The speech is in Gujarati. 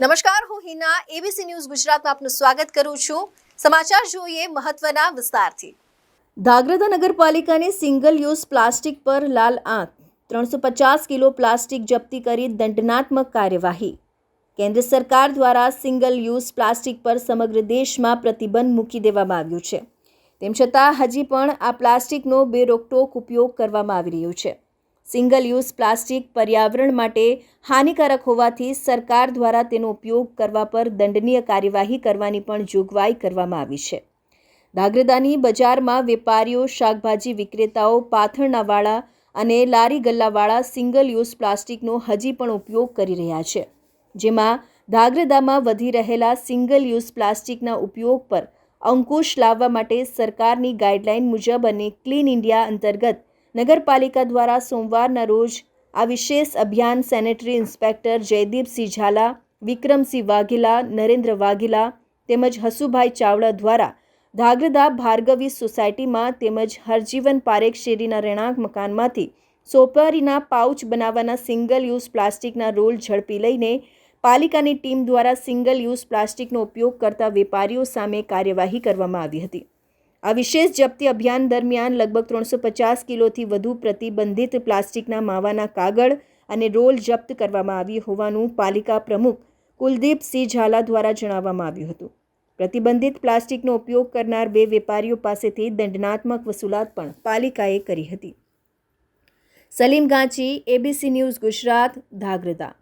નમસ્કાર, હું હિના એબીસી ન્યૂઝ ગુજરાતમાં આપનું સ્વાગત કરું છું. સમાચાર જોઈએ મહત્વના વિસ્તારથી. ધાગ્રધા નગરપાલિકાની સિંગલ યુઝ પ્લાસ્ટિક પર લાલ આંખ, ત્રણસો પચાસ કિલો પ્લાસ્ટિક જપ્તી કરી દંડનાત્મક કાર્યવાહી. કેન્દ્ર સરકાર દ્વારા સિંગલ યુઝ પ્લાસ્ટિક પર સમગ્ર દેશમાં પ્રતિબંધ મૂકી દેવામાં આવ્યું છે. તેમ છતાં, હજી પણ આ પ્લાસ્ટિકનો બેરોકટોક ઉપયોગ કરવામાં આવી રહ્યો છે. સિંગલ યુઝ પ્લાસ્ટિક પર્યાવરણ માટે હાનિકારક હોવાથી સરકાર દ્વારા તેનો ઉપયોગ કરવા પર દંડનીય કાર્યવાહી કરવાની પણ જોગવાઈ કરવામાં આવી છે. ધાગ્રદાની બજારમાં વેપારીઓ, શાકભાજી વિક્રેતાઓ, પાથરણાવાળા અને લારી ગલ્લાવાળા સિંગલ યુઝ પ્લાસ્ટિકનો હજી પણ ઉપયોગ કરી રહ્યા છે. જેમાં ધાગ્રદામાં વધી રહેલા સિંગલ યુઝ પ્લાસ્ટિકના ઉપયોગ પર અંકુશ લાવવા માટે સરકારની ગાઈડલાઈન મુજબ અને ક્લીન ઇન્ડિયા અંતર્ગત નગરપાલિકા દ્વારા સોમવારના રોજ આ વિશેષ અભિયાન સેનેટરી ઇન્સ્પેક્ટર જયદીપસિંહ ઝાલા, વિક્રમસિંહ વાઘેલા, નરેન્દ્ર વાઘેલા તેમજ હસુભાઈ ચાવડા દ્વારા ધાગ્રદા ભાર્ગવી સોસાયટીમાં તેમજ હરજીવન પારેખ શેરીના રહેણાંક મકાનમાંથી સોપારીના પાઉચ બનાવવાના સિંગલ યુઝ પ્લાસ્ટિકના રોલ ઝડપી લઈને પાલિકાની ટીમ દ્વારા સિંગલ યુઝ પ્લાસ્ટિકનો ઉપયોગ કરતા વેપારીઓ સામે કાર્યવાહી કરવામાં આવી હતી. આ વિશેષ જપ્તી અભિયાન દરમિયાન લગભગ ત્રણસો પચાસ કિલોથી વધુ પ્રતિબંધિત પ્લાસ્ટિકના માવાના કાગળ અને રોલ જપ્ત કરવામાં આવી હોવાનું પાલિકા પ્રમુખ કુલદીપસિંહ ઝાલા દ્વારા જણાવવામાં આવ્યું હતું. પ્રતિબંધિત પ્લાસ્ટિકનો ઉપયોગ કરનાર બે વેપારીઓ પાસેથી દંડનાત્મક વસૂલાત પણ પાલિકાએ કરી હતી. Salim Ganchi ABC news Gujarat ધાગ્રધા